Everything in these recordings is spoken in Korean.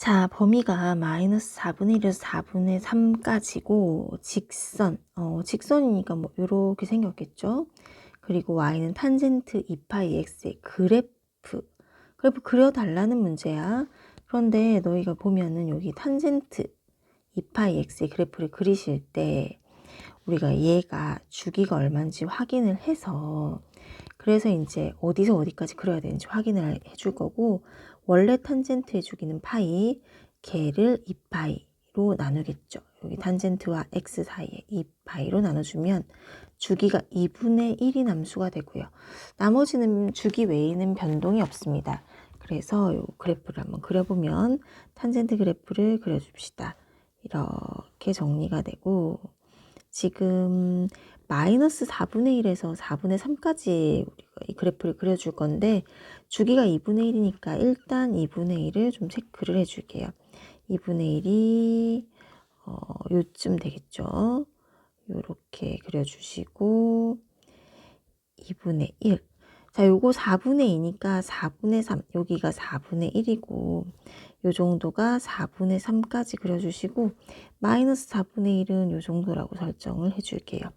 자, 범위가 마이너스 4분의 1에서 4분의 3까지고 직선, 어, 직선이니까 뭐 이렇게 생겼겠죠. 그리고 y는 탄젠트 2파이 x의 그래프, 그래프 그려달라는 문제야. 그런데 너희가 보면은 여기 탄젠트 2파이 x의 그래프를 그리실 때 우리가 얘가 주기가 얼마인지 확인을 해서 그래서 이제 어디서 어디까지 그려야 되는지 확인을 해줄 거고 원래 탄젠트의 주기는 파이 걔를 2파이로 나누겠죠. 여기 탄젠트와 x 사이에 2파이로 나눠주면 주기가 2분의 1이 남수가 되고요. 나머지는 주기 외에는 변동이 없습니다. 그래서 이 그래프를 한번 그려보면 탄젠트 그래프를 그려줍시다. 이렇게 정리가 되고 지금 마이너스 4분의 1에서 4분의 3까지 우리가 이 그래프를 그려줄 건데 주기가 2분의 1이니까 일단 2분의 1을 좀 체크를 해줄게요. 2분의 1이 어, 요쯤 되겠죠. 요렇게 그려주시고 2분의 1. 자, 요거 4분의 2니까 4분의 3, 여기가 4분의 1이고 요 정도가 4분의 3까지 그려주시고 마이너스 4분의 1은 요 정도라고 설정을 해줄게요.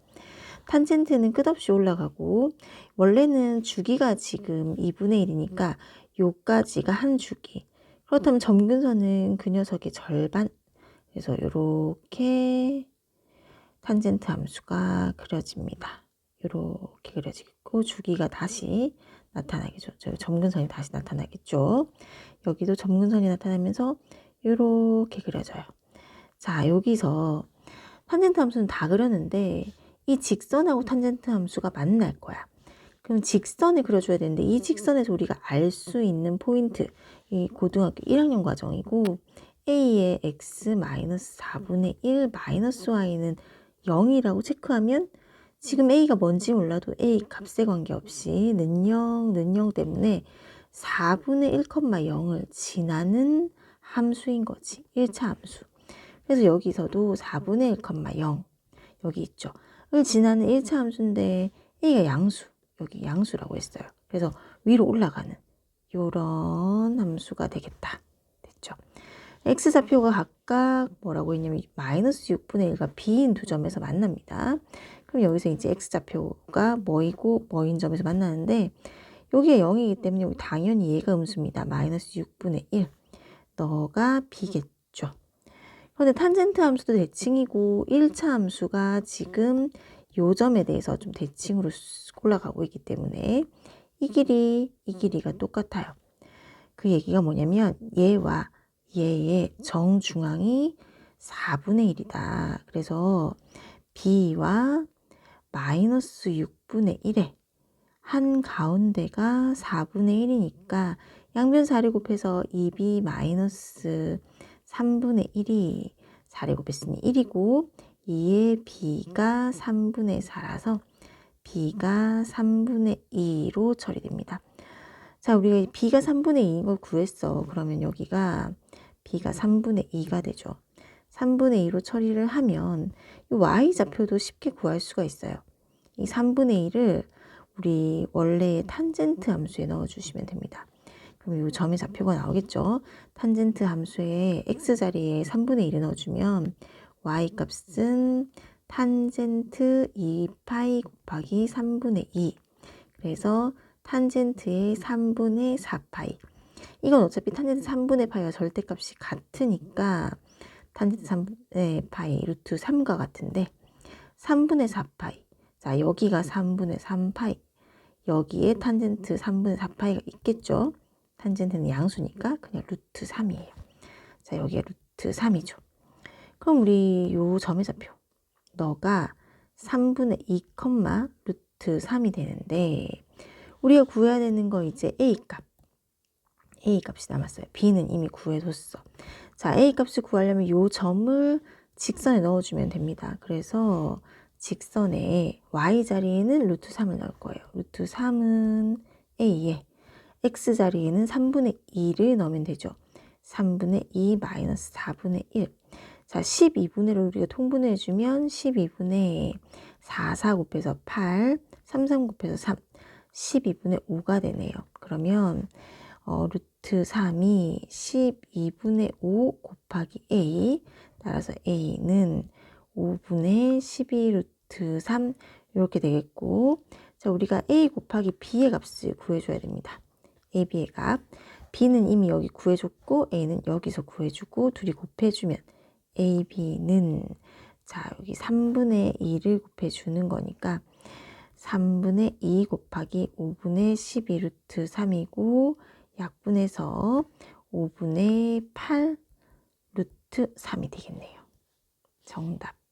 탄젠트는 끝없이 올라가고 원래는 주기가 지금 2분의 1이니까 요까지가 한 주기. 그렇다면 점근선은 그 녀석의 절반. 그래서 이렇게 탄젠트 함수가 그려집니다. 이렇게 그려지고 주기가 다시 나타나겠죠. 저 점근선이 다시 나타나겠죠. 여기도 점근선이 나타나면서 이렇게 그려져요. 자, 여기서 탄젠트 함수는 다 그렸는데 이 직선하고 탄젠트 함수가 만날 거야. 그럼 직선을 그려줘야 되는데 이 직선에서 우리가 알 수 있는 포인트 이 고등학교 1학년 과정이고 a의 x 4분의 1 마이너스 y는 0이라고 체크하면 지금 a가 뭔지 몰라도 a 값에 관계없이 는 0, 는0 때문에 4분의 1,0을 지나는 함수인 거지. 1차 함수. 그래서 여기서도 4분의 1,0 여기 있죠. 을 지나는 1차 함수인데 a가 양수, 여기 양수라고 했어요. 그래서 위로 올라가는 요런 함수가 되겠다. 됐죠? x좌표가 각각 뭐라고 했냐면 마이너스 6분의 1과 b인 두 점에서 만납니다. 그럼 여기서 이제 x좌표가 뭐이고 뭐인 점에서 만나는데 여기가 0이기 때문에 당연히 얘가 음수입니다. 마이너스 6분의 1. 너가 b겠죠. 그런데 탄젠트 함수도 대칭이고 1차 함수가 지금 요 점에 대해서 좀 대칭으로 올라가고 있기 때문에 이 길이 이 길이가 똑같아요. 그 얘기가 뭐냐면 얘와 얘의 정중앙이 4분의 1이다. 그래서 b와 마이너스 6분의 1에 한 가운데가 4분의 1이니까 양변 4를 곱해서 2b 마이너스 3분의 1이 4를 곱했으니 1이고 2의 b가 3분의 4라서 b가 3분의 2로 처리됩니다. 자, 우리가 b가 3분의 2인 걸 구했어. 그러면 여기가 b가 3분의 2가 되죠. 3분의 2로 처리를 하면 이 y좌표도 쉽게 구할 수가 있어요. 이 3분의 1을 우리 원래의 탄젠트 함수에 넣어주시면 됩니다. 그럼 이 점의 좌표가 나오겠죠. 탄젠트 함수에 x자리에 3분의 1을 넣어주면 y 값은 탄젠트 2파이 곱하기 3분의 2 그래서 탄젠트의 3분의 4파이. 이건 어차피 탄젠트 3분의 파이와 절대값이 같으니까 탄젠트 3분의 파이 루트 3과 같은데 3분의 4파이. 자 여기가 3분의 3파이. 여기에 탄젠트 3분의 4파이가 있겠죠 탄젠트는 양수니까 그냥 루트 3이에요. 자, 여기가 루트 3이죠. 그럼 우리 요 점의 좌표 너가 3분의 2, 루트 3이 되는데 우리가 구해야 되는 거 이제 a 값. a 값이 남았어요. b는 이미 구해뒀어. 자, a 값을 구하려면 요 점을 직선에 넣어주면 됩니다. 그래서 직선에 y 자리에는 루트 3을 넣을 거예요. 루트 3은 a에 x 자리에는 3분의 2를 넣으면 되죠. 3분의 2 마이너스 4분의 1. 자, 12분의 우리가 통분해 주면 12분의 4, 4 곱해서 8, 3, 3 곱해서 3, 12분의 5가 되네요. 그러면 어, 루트 3이 12분의 5 곱하기 a 따라서 a는 5분의 12 루트 3 이렇게 되겠고 자 우리가 a 곱하기 b의 값을 구해줘야 됩니다. A, b의 값 b는 이미 여기 구해줬고 a는 여기서 구해주고 둘이 곱해주면 a, b는 자 여기 3분의 2를 곱해주는 거니까 3분의 2 곱하기 5분의 12 루트 3이고 약분해서 5분의 8 루트 3이 되겠네요. 정답.